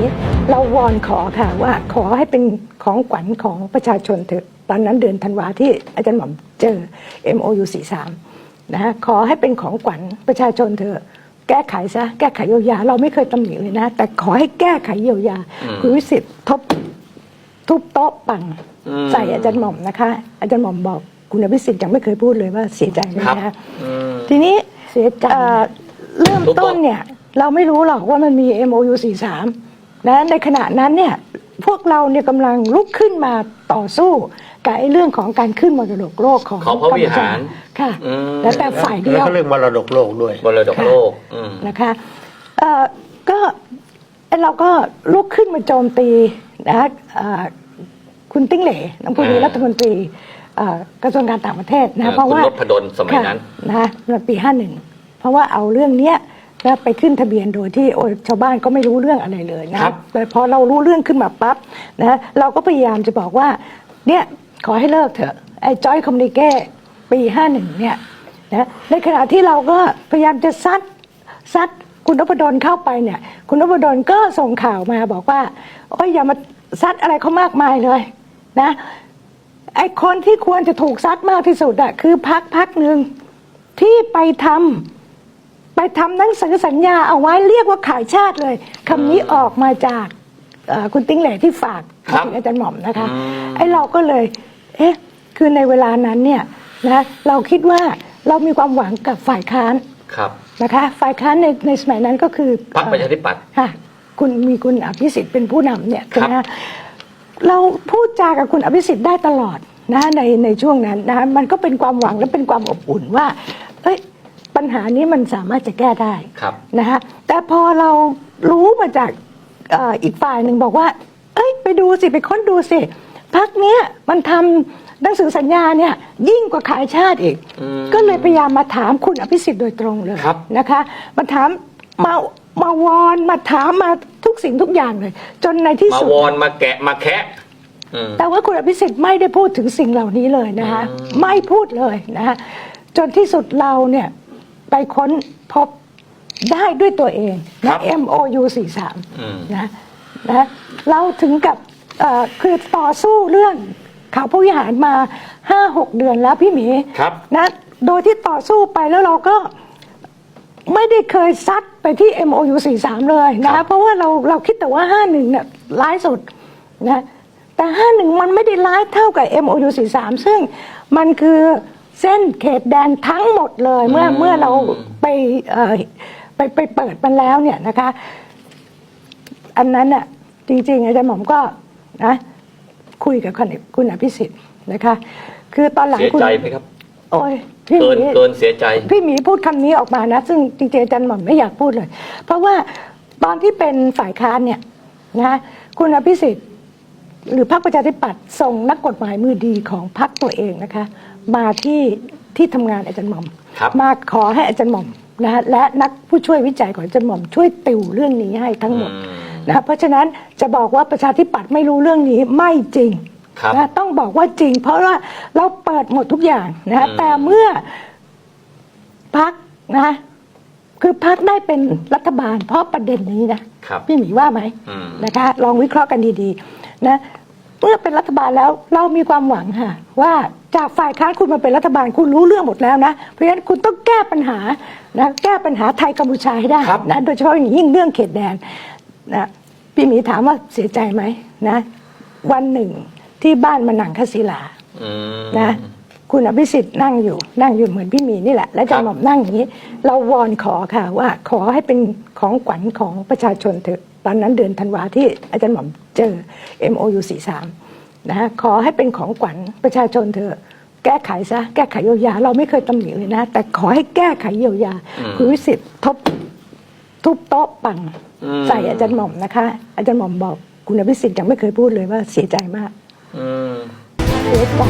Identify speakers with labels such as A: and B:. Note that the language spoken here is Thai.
A: นี้ เราวอนขอค่ะว่าขอให้เป็นของขวัญของประชาชนเถอะตอนนั้นเดือนธันวาที่อาจารย์หม่อมเจอ MOU 43นะฮะขอให้เป็นของขวัญประชาชนเถอะแก้ไขซะแก้ไขเยียวยา เราไม่เคยตำหนิเลยนะ แต่ขอให้แก้ไขเยียวยา
B: อืม
A: คุณวิสิทธิ์ทบทุบโต๊ะปัง
B: อืม
A: ใส่อาจารย์หม่อมนะคะ อาจารย์หม่อมบอกคุณอภิสิทธิ์ยังไม่เคยพูดเลยว่าเสียใจไหม
B: ครับ
A: นะคะ
B: อืม
A: ทีนี้เสียใจเริ่มต้นเนี่ย เราไม่รู้หรอกว่ามันมี MOU 43 นะในขณะนั้นเนี่ยพวกเราเนี่ยกำลังลุกขึ้นมาต่อสู้กับไอ้เรื่องของการขึ้นมรดกโลกของ
B: ของพระวิหาร
A: กัมพูชค่ะ
B: อืม
A: แล้วแต่ฝ่ายเดี
C: แล้ว
A: ยว
C: ก็เรื่องมรดกโลกด้วย
B: บรดกโลกอืม
A: นะคะเอ่อก็ไอ้เราก็ลุกขึ้นมาโจมตีนะเอ่อคุณติ้งเหล่น้ำพุนี
B: อ่า
A: รัฐมนตรีเอ่อกระทรวงการต่างประเทศนะ
B: เออ
A: เพราะว่า
B: คุณนพดลสมัยนั้น
A: ค่ะนะในปี51เพราะว่าเอาเรื่องเนี้ย นะไปขึ้นทะเบียนโดยที่โอ้ยชาวบ้านก็ไม่รู้เรื่องอะไรเลยนะครับแต่พอเรารู้เรื่องขึ้นมาปั๊บนะเราก็พยายามจะบอกว่าเนี่ยขอให้เลิกเถอะไอ้จอยคอมมิเก้ปี51เนี่ยนะในขณะที่เราก็พยายามจะซัดซัดคุณนพดลเข้าไปเนี่ย คุณนพดลก็ส่งข่าวมาบอกว่าโอ้ยอย่ามาซัดอะไรเขามากมายเลยนะไอ้คนที่ควรจะถูกซัดมากที่สุดอะคือพักพักหนึ่งที่ไปทำ ไปทำหนังสือสัญญาเอาไว้เรียกว่าขายชาติเลยคำนี้ออกมาจากเอ่อคุณติ้งเหล่ที่ฝาก
B: ครับ
A: ถึงอาจารย์หม่อมนะคะ
B: อืม
A: ไอ้เราก็เลย เอ๊ะ คือในเวลานั้นเนี่ยนะเราคิดว่าเรามีความหวังกับฝ่ายค้าน
B: ครับ
A: นะคะ ฝ่ายค้านในในสมัยนั้นก็คือ
B: พรรคประชาธิปัตย์
A: ค่ะคุณมีคุณอภิสิทธิ์เป็นผู้นำเนี่ย
B: ครับ
A: นะเราพูดจากับคุณอภิสิทธิ์ได้ตลอดนะในในช่วงนั้นนะมันก็เป็นความหวังและเป็นความอบอุ่นว่า เอ้ย ปัญหานี้มันสามารถจะแก้ได้
B: ครับ
A: นะฮะแต่พอเรารู้มาจากเอ่ออีกฝ่ายหนึ่งบอกว่า เอ้ยไปดูสิไปค้นดูสิพักเนี้ยมันทำหนังสือสัญญาเนี่ยยิ่งกว่าขายชาติอีก
B: อืม
A: ก็เลยพยายามมาถามคุณอภิสิทธิ์โดยตรงเลย
B: ครับ
A: นะคะ มาถามมามาวอนมาถามมาทุกสิ่งทุกอย่างเลย จนในที่
B: มา
A: สุด
B: วอนมาแกะมาแคะอืม
A: แต่ว่าคุณอภิสิทธิ์ไม่ได้พูดถึงสิ่งเหล่านี้เลยนะคะ
B: อืม
A: ไม่พูดเลยนะคะจนที่สุดเราเนี่ย ไปค้นพบได้ด้วยตัวเองนะ MOU 43
B: อืม
A: นะนะเราถึงกับเอ่อคือต่อสู้เรื่องข่าวผู้วิหารมา5-6เดือนแล้วพี่หมี
B: ครับ
A: นะโดยที่ต่อสู้ไปแล้วเราก็ไม่ได้เคยซัดไปที่ MOU 43 เลย
B: ครั
A: นะ
B: บ
A: เพราะว่าเราเราคิดแต่ว่า 51เนี่ยร้ายสุดนะแต่ 51 มันไม่ได้ร้ายเท่ากับ MOU 43 ซึ่งมันคือ เส้นเขตแดนทั้งหมดเลย เมื่อเมื่อเราไปเอ่อไปไปเปิดมันแล้วเนี่ยนะคะ อันนั้นน่ะจริง ๆ อาจารย์หม่อมก็นะคุยกับคุณคุณอภิสิทธิ์นะคะ คือตอนหลัง
B: เสีย
A: คุณ
B: ใจไหมครับ
A: โอ้ยพี่ห
B: เกิน
A: มี
B: เกินเสียใจ
A: พี่หมีพูดคำนี้ออกมานะ ซึ่งจริงๆอาจารย์หม่อมไม่อยากพูดเลย เพราะว่าตอนที่เป็นฝ่ายค้านเนี่ยนะคุณอภิสิทธิ์ หรือพรรคประชาธิปัตย์ส่งนักกฎหมายมือดีของพรรคตัวเองนะคะ มาที่ที่ทำงานอาจารย์หม่อม
B: ครับ
A: มาขอให้อาจารย์หม่อมนะฮะและนักผู้ช่วยวิจัยของอาจารย์หม่อมช่วยติวเรื่องนี้ให้ทั้งหมด
B: อืม
A: นะเพราะฉะนั้นจะบอกว่าประชาธิปัตย์ไม่รู้เรื่องนี้ไม่จริง
B: ครับ
A: นะต้องบอกว่าจริง เพราะว่าเราเปิดหมดทุกอย่างนะฮะ
B: อืม
A: แต่เมื่อพักนะคือพักได้เป็นรัฐบาล เพราะประเด็นนี้นะครับ พี่หมีว่าไหม
B: อืม
A: นะคะ ลองวิเคราะห์กันดีๆ นะเมื่อเป็นรัฐบาลแล้วเรามีความหวังค่ะ ว่าจากฝ่ายค้านคุณมาเป็นรัฐบาลคุณรู้เรื่องหมดแล้วนะ เพราะฉะนั้นคุณต้องแก้ปัญหานะแก้ปัญหาไทยกัมพูชาให้ได้
B: ครับ
A: นะโดยเฉพาะอย่างยิ่งเรื่องเขตแดนนะพี่หมีถามว่าเสียใจไหมนะ วันหนึ่งที่บ้านมันหนังคศิลา
B: อืม
A: นะ คุณอภิสิทธิ์นั่งอยู่นั่งอยู่เหมือนพี่หมีนี่แหละ แล้วอาจารย์หม่อมนั่งอย่างนี้ เราวอนขอค่ะว่าขอให้เป็นของขวัญของประชาชนเถอะตอนนั้นเดือนธันวาที่อาจารย์หม่อมเจอ MOU 43นะฮะขอให้เป็นของขวัญประชาชนเถอะแก้ไขซะแก้ไขเยียวยา เราไม่เคยตำหนิเลยนะ แต่ขอให้แก้ไขเยียวยา
B: อืม
A: คุณวิสิทธิ์ทบทุบโต๊ะปัง
B: อืม
A: ใส่อาจารย์หม่อมนะคะ อาจารย์หม่อมบอก คุณอภิสิทธิ์ยังไม่เคยพูดเลยว่าเสียใจมาก
B: อืม
A: เสียใจ